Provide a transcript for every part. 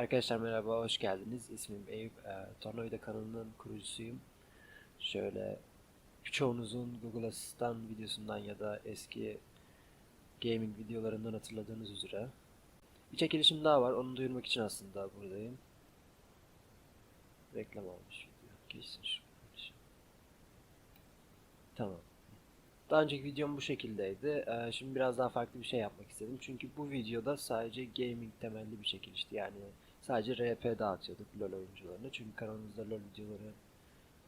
Arkadaşlar merhaba, hoş geldiniz. İsmim Eyüp. E, Tornavida kanalının kurucusuyum. Şöyle birçoğunuzun Google Asistan videosundan ya da eski gaming videolarından hatırladığınız üzere. Bir çekilişim daha var, onu duyurmak için aslında buradayım. Reklam almış video. Geçsin şu. Tamam. Daha önceki videom bu şekildeydi. Ee, şimdi biraz daha farklı bir şey yapmak istedim. Çünkü bu videoda sadece gaming temelli bir çekilişti. Yani sadece RP dağıtıyorduk LoL oyuncularına. Çünkü kanalımızda LoL videoları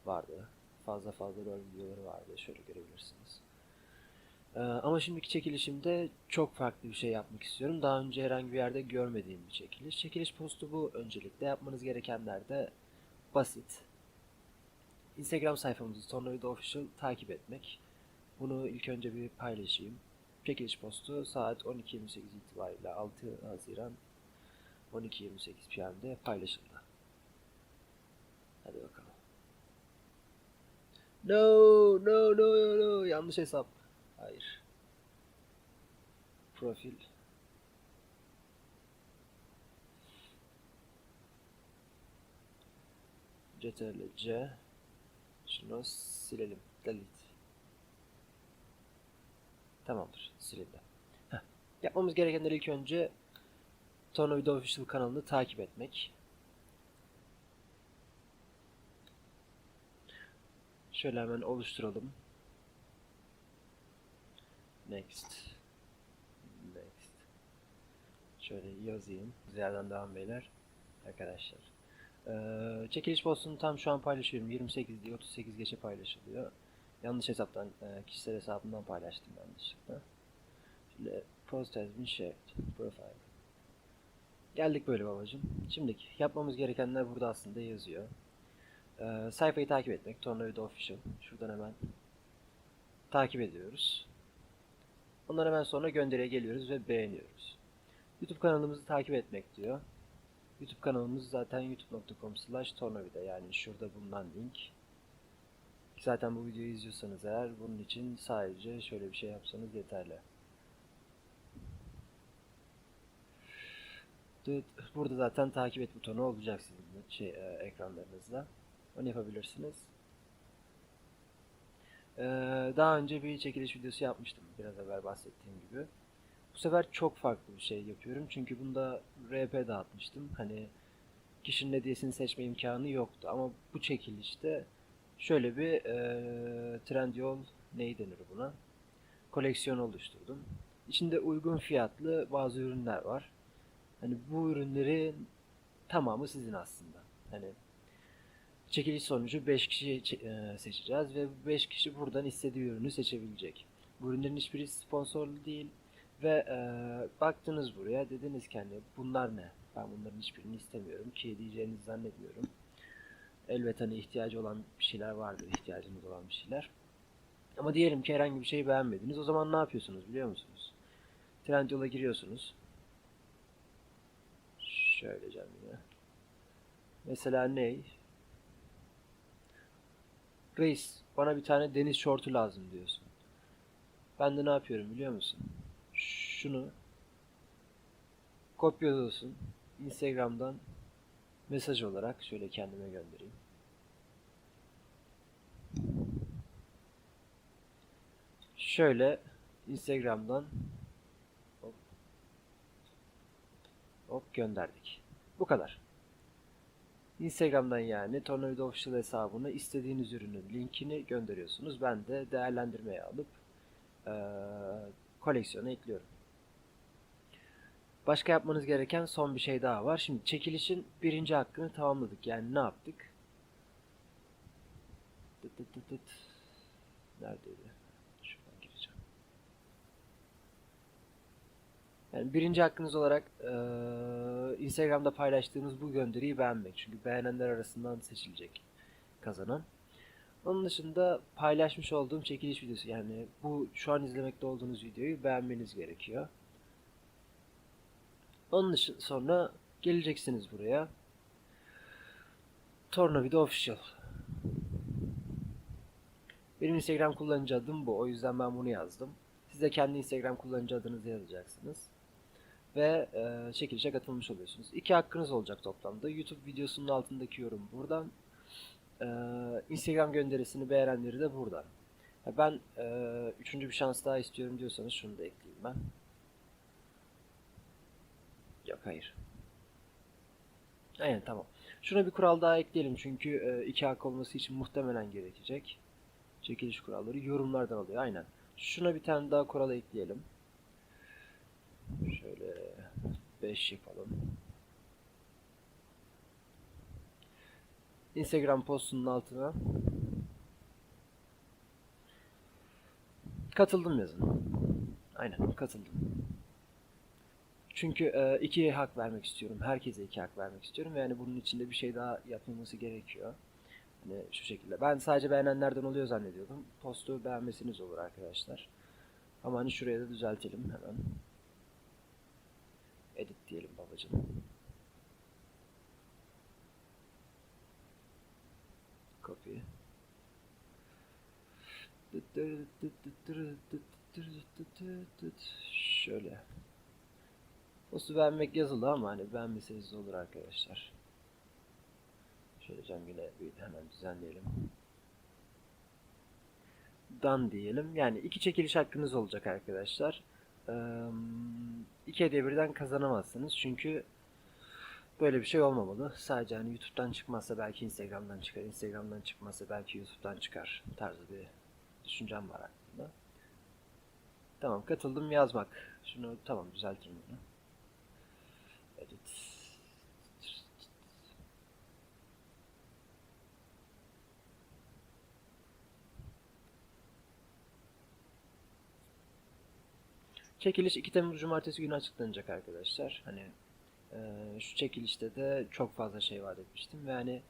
vardı. Fazla fazla LoL videoları vardı. Şöyle görebilirsiniz. Ee, ama şimdiki çekilişimde çok farklı bir şey yapmak istiyorum. Daha önce herhangi bir yerde görmediğim bir çekiliş. Çekiliş postu bu öncelikle. Yapmanız gerekenler de basit. Instagram sayfamızı Tornavida Official takip etmek. Bunu ilk önce bir paylaşayım. Çekiliş postu saat 12.28 itibariyle 6 Haziran 12.28 PM'de paylaşıldı. Hadi bakalım. No, no, no, no, no. Yanlış hesap. Hayır. Profil. Ctrl C. Şunu silelim. Delete. Tamamdır. Silindi. Heh. Yapmamız gerekenler ilk önce Tornavida Official kanalını takip etmek. Şöyle hemen oluşturalım. Next. Next. Şöyle yazayım. Ziyardan devam beyler. Arkadaşlar. Ee, çekiliş postunu tam şu an paylaşıyorum. 28 diye 38 geçe paylaşılıyor. Yanlış hesaptan, e, kişisel hesabımdan paylaştım yanlışlıkla. Şöyle post has been shared. Profile. Geldik böyle babacım. Şimdiki yapmamız gerekenler burada aslında yazıyor. Ee, sayfayı takip etmek. Tornavida Official. Şuradan hemen takip ediyoruz. Ondan hemen sonra gönderiye geliyoruz ve beğeniyoruz. YouTube kanalımızı takip etmek diyor. YouTube kanalımız zaten youtube.com slash tornavida yani şurada bulunan link. Zaten bu videoyu izliyorsanız eğer bunun için sadece şöyle bir şey yapsanız yeterli. Burada zaten takip et butonu olacak sizin şey, e, ekranlarınızda. Onu yapabilirsiniz. Ee, daha önce bir çekiliş videosu yapmıştım biraz evvel bahsettiğim gibi. Bu sefer çok farklı bir şey yapıyorum çünkü bunda RP dağıtmıştım. Hani kişinin hediyesini seçme imkanı yoktu ama bu çekilişte şöyle bir e, Trendyol neyi denir buna? Koleksiyon oluşturdum. İçinde uygun fiyatlı bazı ürünler var. Hani bu ürünlerin tamamı sizin aslında. Hani çekiliş sonucu 5 kişi e, seçeceğiz ve bu 5 kişi buradan istediği ürünü seçebilecek. Bu ürünlerin hiçbiri sponsorlu değil ve e, baktınız buraya dediniz ki hani bunlar ne? Ben bunların hiçbirini istemiyorum ki diyeceğinizi zannetmiyorum. Elbet hani ihtiyacı olan bir şeyler vardır, ihtiyacınız olan bir şeyler. Ama diyelim ki herhangi bir şeyi beğenmediniz. O zaman ne yapıyorsunuz biliyor musunuz? Trendyol'a giriyorsunuz. Canım ya. Mesela ney? Reis bana bir tane deniz şortu lazım diyorsun. Ben de ne yapıyorum biliyor musun? Şunu kopyalıyorsun. Instagram'dan mesaj olarak şöyle kendime göndereyim. Şöyle Instagram'dan hop, hop gönderdik. Bu kadar. Instagram'dan yani Tornavida Official hesabına istediğiniz ürünün linkini gönderiyorsunuz. Ben de değerlendirmeye alıp eee koleksiyona ekliyorum. Başka yapmanız gereken son bir şey daha var. Şimdi çekilişin birinci hakkını tamamladık. Yani ne yaptık? Neredeydi? Şuradan gireceğim. Yani birinci hakkınız olarak eee, Instagram'da paylaştığımız bu gönderiyi beğenmek. Çünkü beğenenler arasından seçilecek kazanan. Onun dışında paylaşmış olduğum çekiliş videosu yani bu şu an izlemekte olduğunuz videoyu beğenmeniz gerekiyor. Onun dışı sonra geleceksiniz buraya. Tornavida Official. Benim Instagram kullanıcı adım bu. O yüzden ben bunu yazdım. Siz de kendi Instagram kullanıcı adınızı yazacaksınız. Ve e, çekilişe katılmış oluyorsunuz. İki hakkınız olacak toplamda. YouTube videosunun altındaki yorum buradan. E, Instagram gönderisini beğenenleri de buradan. Ha, Ben e, üçüncü bir şans daha istiyorum diyorsanız şunu da ekleyeyim ben. Yok hayır. Aynen tamam. Şuna bir kural daha ekleyelim çünkü e, iki hak olması için muhtemelen gerekecek. Çekiliş kuralları yorumlardan alıyor. Aynen. Şuna bir tane daha kural ekleyelim. Şöyle 5 yapalım. Instagram postunun altına katıldım yazın. Aynen katıldım. Çünkü e, iki hak vermek istiyorum. Herkese iki hak vermek istiyorum ve yani bunun içinde bir şey daha yapılması gerekiyor. Hani şu şekilde. Ben sadece beğenenlerden oluyor zannediyordum. Postu beğenmesiniz olur arkadaşlar. Ama hani şuraya da düzeltelim hemen. Babacığım. Copy. Şöyle. Postu beğenmek yazılı ama hani beğenmeseniz olur arkadaşlar. Şöyle can yine hemen düzenleyelim. Done diyelim. Yani iki çekiliş hakkınız olacak arkadaşlar. Ee, iki hediye birden kazanamazsınız. Çünkü böyle bir şey olmamalı. Sadece hani YouTube'dan çıkmazsa belki Instagram'dan çıkar. Instagram'dan çıkmazsa belki YouTube'dan çıkar tarzı bir düşüncem var aklımda. Tamam katıldım yazmak. Şunu tamam düzeltirim bunu. Çekiliş 2 Temmuz Cumartesi günü açıklanacak arkadaşlar. Hani e, şu çekilişte de çok fazla şey vaat etmiştim ve hani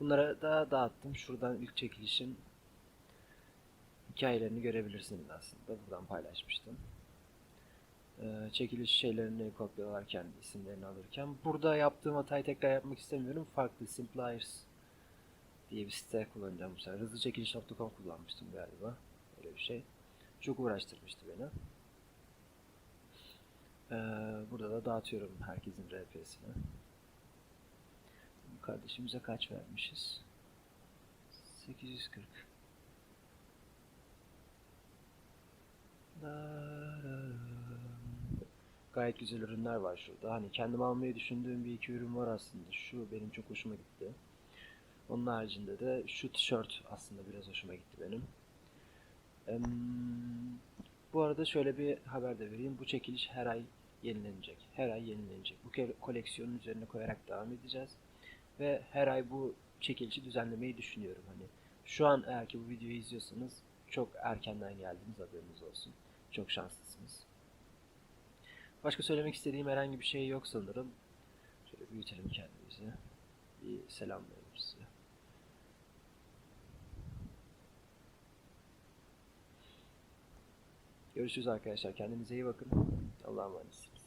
bunlara da dağıttım. Şuradan ilk çekilişin hikayelerini görebilirsiniz aslında. Buradan paylaşmıştım. E, çekiliş şeylerini kopyalarken, isimlerini alırken. Burada yaptığım hatayı tekrar yapmak istemiyorum. Farklı Simpliers diye bir site kullanacağım bu sefer. Hızlıçekiliş.com kullanmıştım galiba. Öyle bir şey. Çok uğraştırmıştı beni. Ee, burada da dağıtıyorum herkesin RP'sini. Kardeşimize kaç vermişiz? 840. Gayet güzel ürünler var şurada. Hani kendim almayı düşündüğüm bir iki ürün var aslında. Şu benim çok hoşuma gitti. Onun haricinde de şu tişört aslında biraz hoşuma gitti benim. Bu arada şöyle bir haber de vereyim. Bu çekiliş her ay yenilenecek. Her ay yenilenecek. Bu koleksiyonun üzerine koyarak devam edeceğiz. Ve her ay bu çekilişi düzenlemeyi düşünüyorum. Hani şu an eğer ki bu videoyu izliyorsanız çok erkenden geldiniz haberiniz olsun. Çok şanslısınız. Başka söylemek istediğim herhangi bir şey yok sanırım. Şöyle büyütelim kendimizi. Bir selamlayalım size. Görüşürüz arkadaşlar. Kendinize iyi bakın. Allah'a emanet.